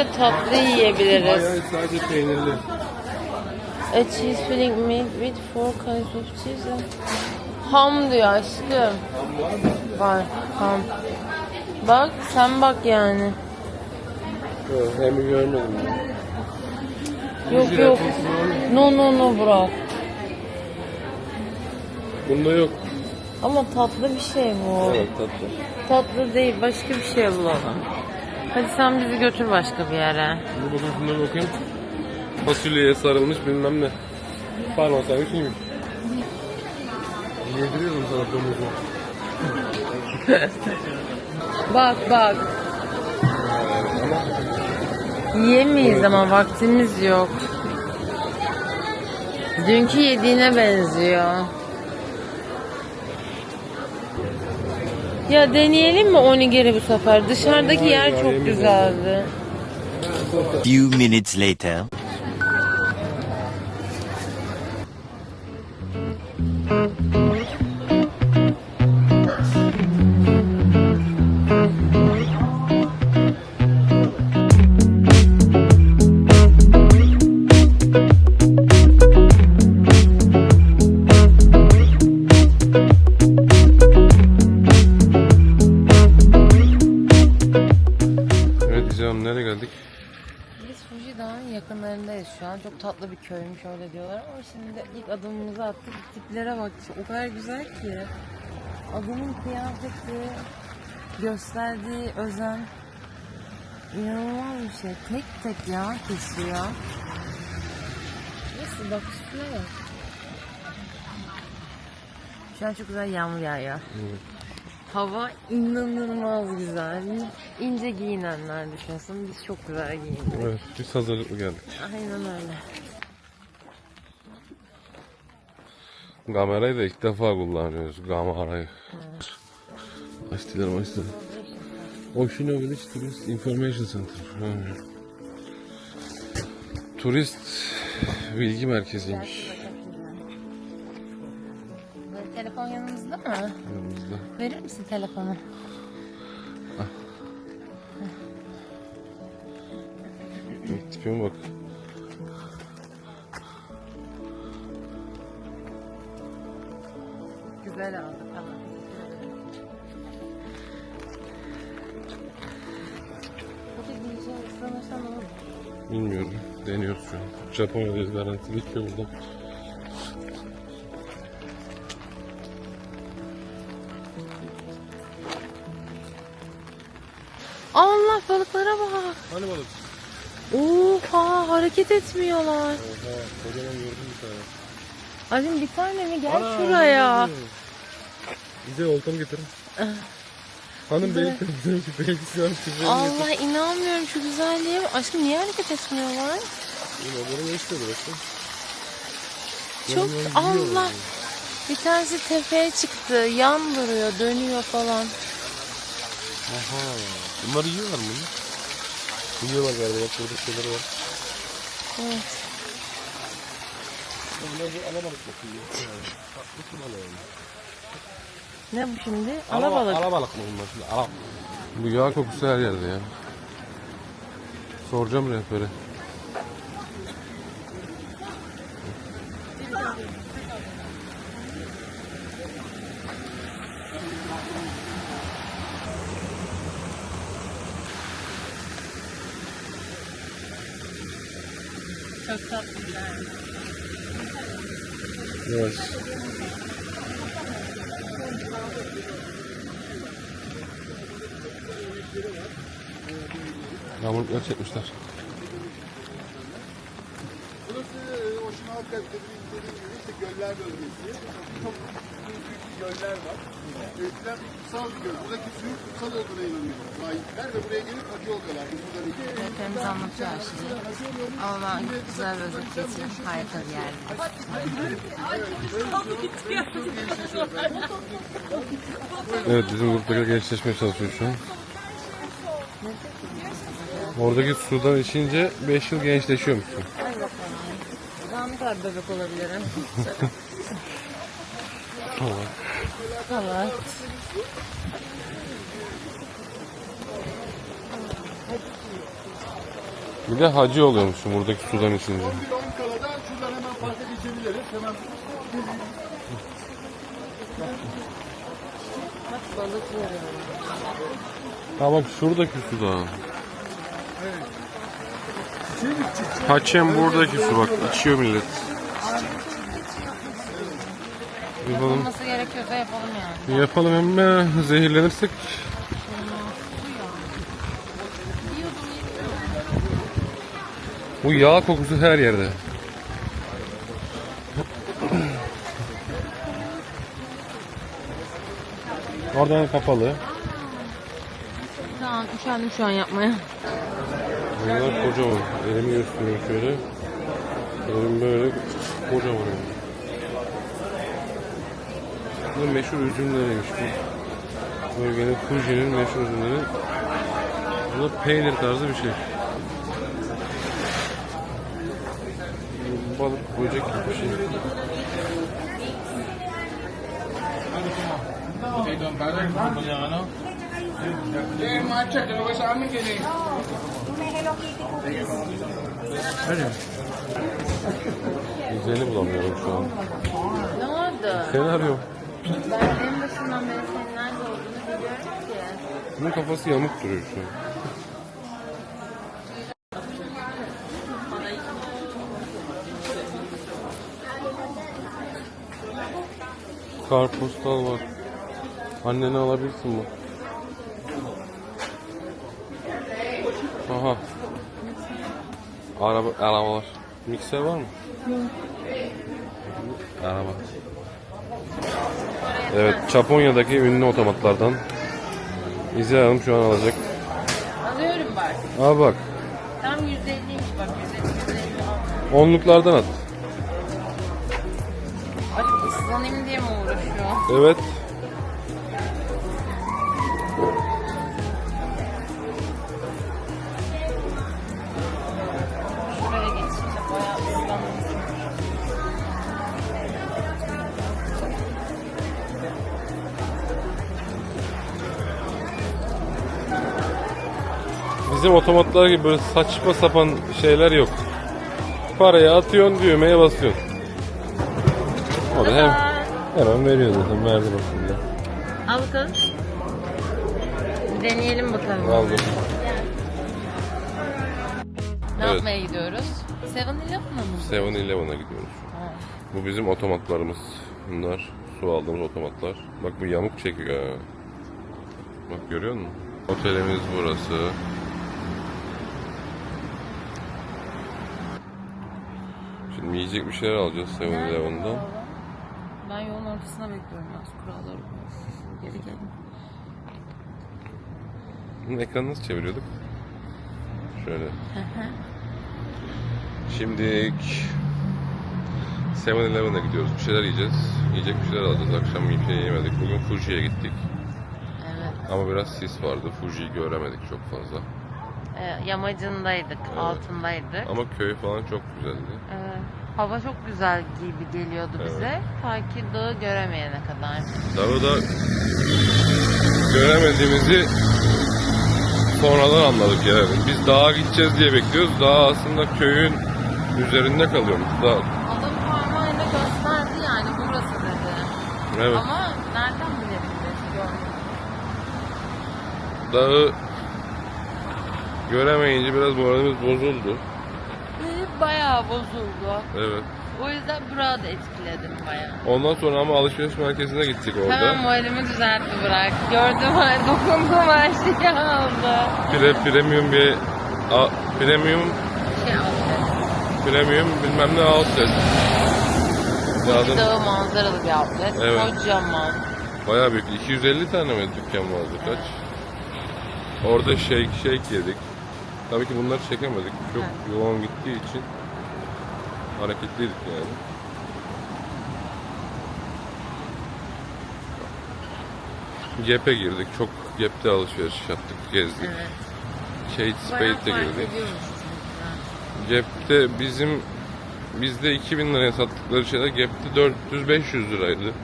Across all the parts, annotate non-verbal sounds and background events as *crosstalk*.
Sadece tatlı yiyebiliriz. Hayır sadece peynirli. A cheese filling made with four kinds of cheese. Ham diyor aşkım. Var ham. Bak sen bak yani. Yok hem görmedim. Yok yok. No no no bro. Bunda yok. Ama tatlı bir şey bu. Evet tatlı. Tatlı değil başka bir şey bulalım. Hadi sen bizi götür başka bir yere. Şimdi bakın şunlara bakayım. Fasulyeye sarılmış bilmem ne. Parmak sarmış iyiymiş. Yediriyorum sana domuzu. *laughs* Bak bak. Yiyemeyiz ama vaktimiz yok. Dünkü yediğine benziyor. Ya deneyelim mi onigiri bu sefer? Dışarıdaki yer çok güzeldi. Few minutes later. Evet İzam nereye geldik? Biz Fuji Dağı'nın yakınlarındayız şu an. Çok tatlı bir köymüş öyle diyorlar ama şimdi ilk adımımızı attık. Tiplere bak. O kadar güzel ki. Adamın kıyafeti, gösterdiği özen inanılmaz bir şey. Tek tek ya kesiyor. Nasıl bak üstüne bak. Şu an çok güzel yağmur yağıyor. Hava inanılmaz güzel. İnce giyinenler düşünsün. Biz çok güzel giyindik. Evet biz hazırlıklı geldik. Aynen öyle. Kamerayı da ilk defa kullanıyoruz. Kamerayı. Açtılar açtılar. Oshino Village Tourist Information Center. Ha. Turist bilgi merkeziymiş. Verir misin telefonu? Tipime bak. Güzel aldı tamam. Bilmiyorum. Deniyoruz şu an. Japonya'dayız garantili ki burada. Balıklara bak. Hani balık? Oha hareket etmiyorlar. Oha kocaman gördüm bir tane. Azim bir tane mi? Gel Ana, şuraya. Bize oltamı getirin. Hanım benim belgisi var. Allah inanmıyorum şu güzelliğe. Aşkım niye hareket etmiyorlar? Bunu ne işte burası? Çok Allah. Bir tanesi tepeye çıktı. Yan duruyor, dönüyor falan. Aha. Bunları yiyorlar mı? Yiyorlar galiba. Bak burada şeyleri var. Evet. Bunlar bu alabalık bakıyor. Tatlı su balığı. Ne bu şimdi? Alabalık. Alabalık mı bunlar şimdi? Ala. Bu yağ kokusu her yerde ya. Soracağım rehbere. Çok tatlılar. Evet. Yağmurluklar çekmişler. Burası Oşun Halka dediğimiz gibi işte göller bölgesi. Çok göller var. Eskiden kutsal bir göl. Buradaki suyun kutsal olduğuna inanıyor. Sahipler ve buraya gelip acı oluyorlar. Buradaki Hepimiz anlatıyor her şeyi. Ama ben güzel bir özet geçeyim. Harika bir yer. Evet bizim gruptakiler gençleşmeye çalışıyor şu an. Oradaki sudan içince 5 yıl gençleşiyormuşsun. Hadi bakalım. Ne kadar bebek olabilirim? *laughs* *laughs* evet. Bir de hacı oluyormuşum buradaki sudan içince. 11-10 kalada şuradan hemen parka geçebiliriz. Hemen Bak balık görüyorum. Ha bak şuradaki su da. Haçem buradaki su bak içiyor millet. Yapalım. Yapılması gerekiyorsa yapalım yani. Yapalım ama zehirlenirsek bu yağ kokusu her yerde. Oradan kapalı. Tamam üşendim şu an yapmaya. Bunlar kocaman. Elimi gösteriyorum şöyle. Elim böyle kocaman. yani. Bu meşhur üzümleriymiş bu. Bölgenin Fuji'nin meşhur üzümleri. Bu da peynir tarzı bir şey. Balık, böcek gibi bir şey. Güzeli bulamıyorum şu an. Ne oldu? Seni arıyorum. Ben en başından beri senin nerede olduğunu biliyorum ki. Bunun kafası yamuk duruyor şu an. Karpostal var. Anneni alabilirsin bak. Aha. Araba, arabalar. Mikser var mı? Araba. Evet, Japonya'daki ünlü otomatlardan. İzel Hanım şu an alacak. Alıyorum bak. Aa bak, Tam 150'ymiş bak 150 150 al. onluklardan at. Ay ıslanayım diye mi uğraşıyor? Evet. Bizim otomatlar gibi böyle saçma sapan şeyler yok. Parayı atıyorsun, düğmeye basıyorsun. O da hem hemen veriyor zaten, verdi bakımda. Al bakalım. Deneyelim bakalım. Aldım. Ne Evet. yapmaya gidiyoruz? Seven Eleven'a mı? 7-Eleven'a gidiyoruz. Ha. Bu bizim otomatlarımız. Bunlar su aldığımız otomatlar. Bak bu yamuk çekiyor ha. Bak görüyor musun? Otelimiz burası. Şimdi yiyecek bir şeyler alacağız 7-Eleven'dan. Ben yolun ortasına bekliyorum. Az kurallar Geri gelin. Bunun ekranı nasıl çeviriyorduk? Şöyle. Şimdilik 7-Eleven'a gidiyoruz. Bir şeyler yiyeceğiz. Yiyecek bir şeyler alacağız. Akşam bir şey yemedik. Bugün Fuji'ye gittik. Evet. Ama biraz sis vardı. Fuji'yi göremedik çok fazla. Ee, yamacındaydık, altındaydık. Ama köy falan çok güzeldi. Ee, hava çok güzel gibi geliyordu bize. Ta ki dağı göremeyene kadar. Dağı da göremediğimizi sonradan anladık yani. Biz dağa gideceğiz diye bekliyoruz. Dağ aslında köyün üzerinde kalıyormuş. Dağ. Adam parmağıyla gösterdi yani burası dedi. Evet. Ama nereden bilebiliriz görmedik. Dağı göremeyince biraz moralimiz bozuldu. Bayağı bozuldu. Evet. O yüzden burada etkiledim bayağı. Ondan sonra ama alışveriş merkezine gittik orada. Hemen moralimi düzeltti bırak. Gördüm, *laughs* dokunduğum her şeyi aldı. Pre, premium bir a, premium Şey aldı. premium bilmem ne outlet. Lazım. Dağı manzaralı bir outlet. Evet. Kocaman. Bayağı büyük. 250 tane mi dükkan vardı kaç? Orada shake shake yedik. Tabii ki bunları çekemedik. Çok yoğun gittiği için hareketliydik yani. Gap'e girdik. Çok Gap'te alışveriş yaptık, gezdik. Evet. Kate Spade'de girdik. Gap'te bizim bizde 2000 liraya sattıkları şeyler Gap'te 400-500 liraydı.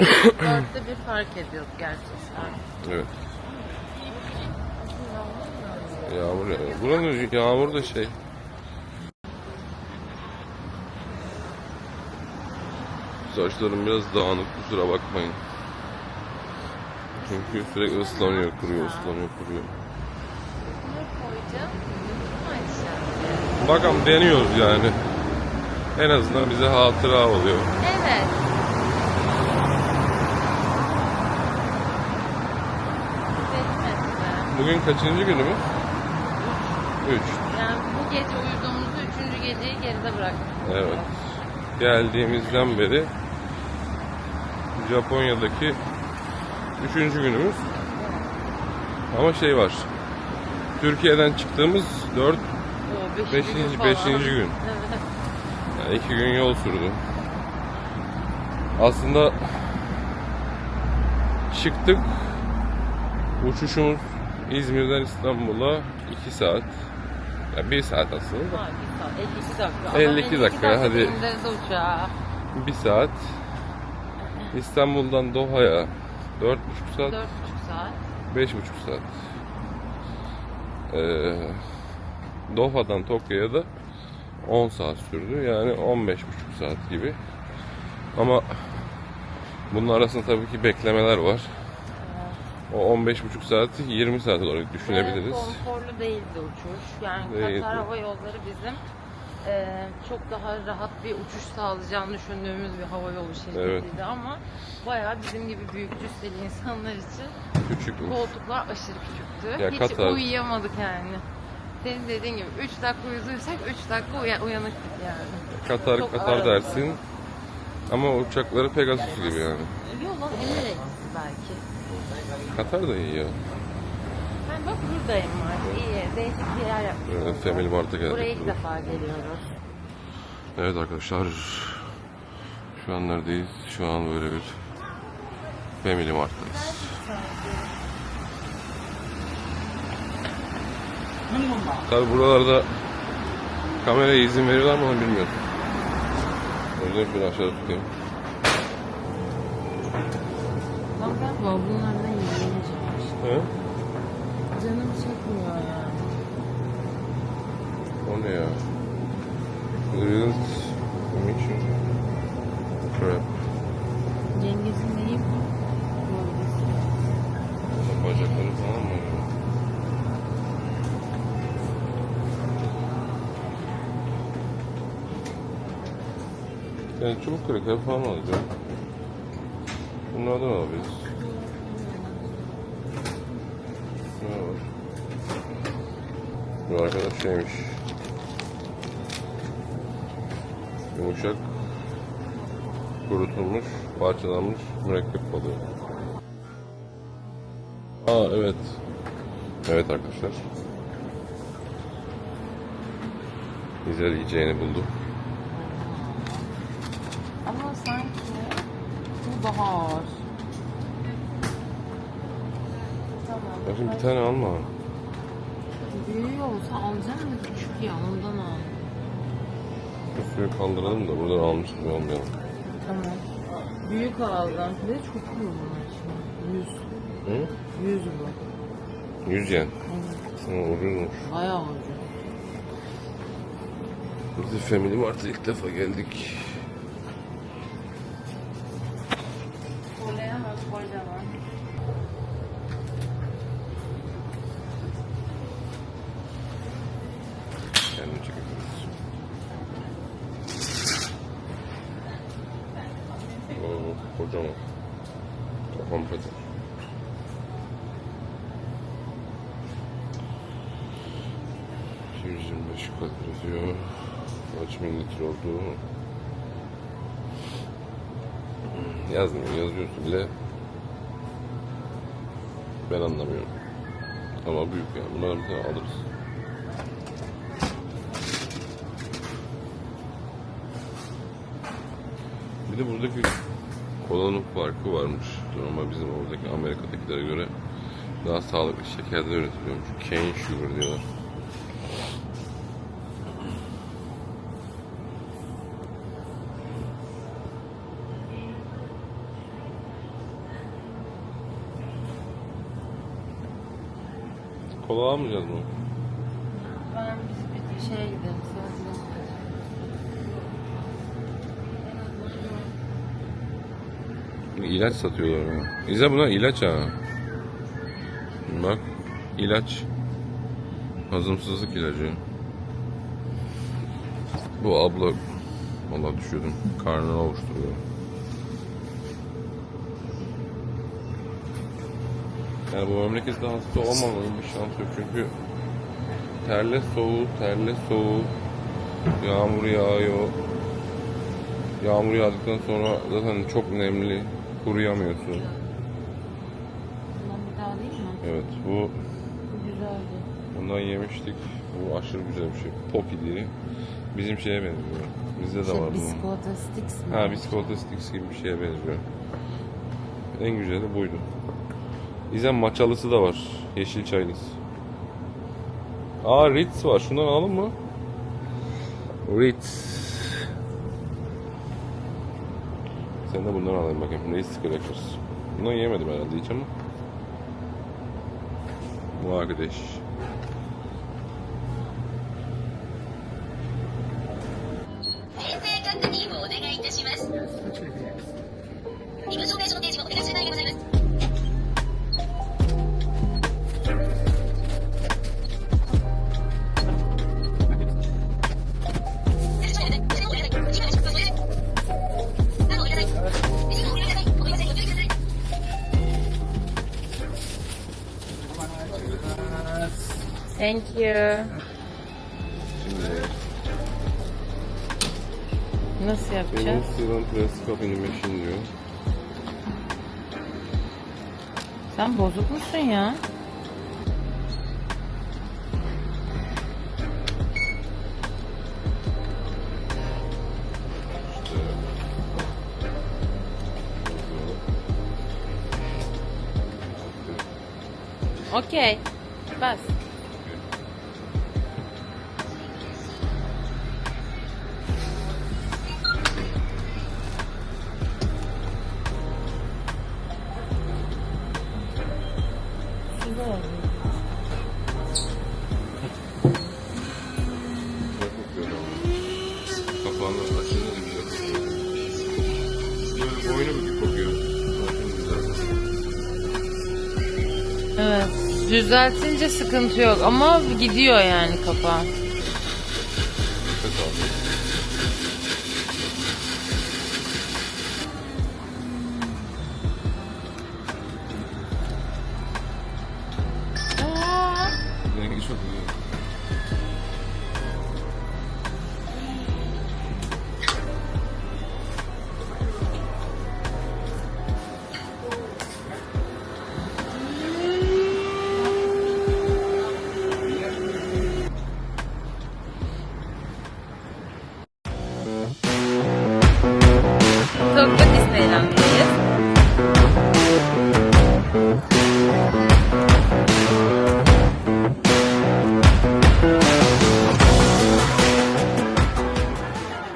Dörtte bir fark ediyorduk gerçekten. Evet. Yağmur yağıyor. Buranın yağmur da şey. Saçlarım biraz dağınık kusura bakmayın. Çünkü sürekli ıslanıyor, kuruyor, ıslanıyor, kuruyor. Bakalım deniyoruz yani. En azından bize hatıra oluyor. Evet. Bugün kaçıncı günümüz? Üç. Yani bu gece uyuduğumuzu üçüncü geceyi geride bıraktık. Evet. Geldiğimizden beri Japonya'daki üçüncü günümüz. Ama şey var. Türkiye'den çıktığımız dört, O beşinci, beşinci, gün. *laughs* Evet. Yani iki gün yol sürdü. Aslında çıktık. Uçuşumuz İzmir'den İstanbul'a 2 saat. Ya 1 saat aslında. da. Ha, bir saat, 52 dakika. 52 dakika, hadi. 1 saat. İstanbul'dan Doha'ya 4,5 saat, 4,5 saat. 5,5 saat. Ee, Doha'dan Tokyo'ya da 10 saat sürdü. Yani 15,5 saat gibi. Ama bunun arasında tabii ki beklemeler var. O 15,5 saati 20 saat olarak düşünebiliriz. Evet, konforlu değildi uçuş. Yani Değildi. Katar Hava Yolları bizim e, çok daha rahat bir uçuş sağlayacağını düşündüğümüz bir hava yolu şirketiydi Evet. ama bayağı bizim gibi büyük cüsseli insanlar için Küçükmüş. koltuklar aşırı küçüktü. Ya Hiç Katar- uyuyamadık yani. Senin dediğin gibi 3 dakika uyuduysak 3 dakika uya- uyanıktık yani. Katar Çok Katar ağır. dersin. Ama uçakları Pegasus gibi yani. Yok lan Emirates'i belki. Katar da iyi ya. Ben bak buradayım var. İyi. Değişik bir yer yapmış. Evet, Family Mart'a geldik. Buraya ilk defa geliyoruz. Evet arkadaşlar. Şu an neredeyiz? Şu an böyle bir Family Mart'tayız. Tabi buralarda kameraya izin veriyorlar mı onu bilmiyorum. O yüzden şöyle aşağıda tutayım. Bak ben bunlardan yiyemeyeceğim. He? Çekmiyor yani. O ne ya? Grilled Mission Crab. Cengiz'in neyi bu? Gölgesi. Bacakları falan mı? ya? Yani çubuk kraker falan alacağım. Bunlardan alabiliriz. Bu arkadaş şeymiş. Yumuşak, kurutulmuş, parçalanmış mürekkep balığı. Aa evet. Evet arkadaşlar. Güzel yiyeceğini buldu. Ama sanki bu şimdi Tamam. bir tane alma. Büyüğü olsa alacağım da küçük ya ondan al. Suyu kaldıralım da buradan almış gibi olmayalım. Tamam. Büyük aldım. Ve çok iyi bunlar şimdi. Yüz. Hı? Yüz bu. 100 yen. Evet. Hı, ucuzmuş. Bayağı ucuz. Biz de Family Mart'a ilk defa geldik. Diyor. Kaç mililitre olduğu... Hmm, Yazmıyor, yazıyorsun bile... Ben anlamıyorum. Ama büyük yani. Bunları bir tane alırız. Bir de buradaki kolanın farkı varmış. Normal bizim oradaki Amerika'dakilere göre daha sağlıklı şekerden üretiliyormuş. Cane sugar diyorlar. Kola almayacağız mı? Ben biz bir şeye gidelim. İlaç satıyorlar ya. İza bunlar ilaç ha. Bak ilaç. Hazımsızlık ilacı. Bu abla Vallahi düşüyordum. Karnını ovuşturuyor. Yani bu memlekette hasta olmamanın bir şansı yok çünkü terle soğuğu, terle soğuğu, yağmur yağıyor. Yağmur yağdıktan sonra zaten çok nemli, kuruyamıyorsun. Bundan bir daha değil mi? Evet bu Bu güzeldi. bundan yemiştik. Bu aşırı güzel bir şey. Poppy diye. Bizim şeye benziyor. Bizde de var Şey, bu. biskolata sticks mi? Ha biskolata sticks gibi bir şeye benziyor. En güzeli buydu. İzen maçalısı da var. Yeşil çaylısı. Aa Ritz var. Şundan alalım mı? Ritz. Sen de bundan alayım bakayım. Ritz Crackers. Bundan yemedim herhalde hiç ama. Bu arkadaş. Thank you. Nasıl yapacağız? Plastic Cup Animation diyor. Sen bozuk musun ya? Okey. Bas. Evet. Düzeltince sıkıntı yok ama gidiyor yani kapağı. for the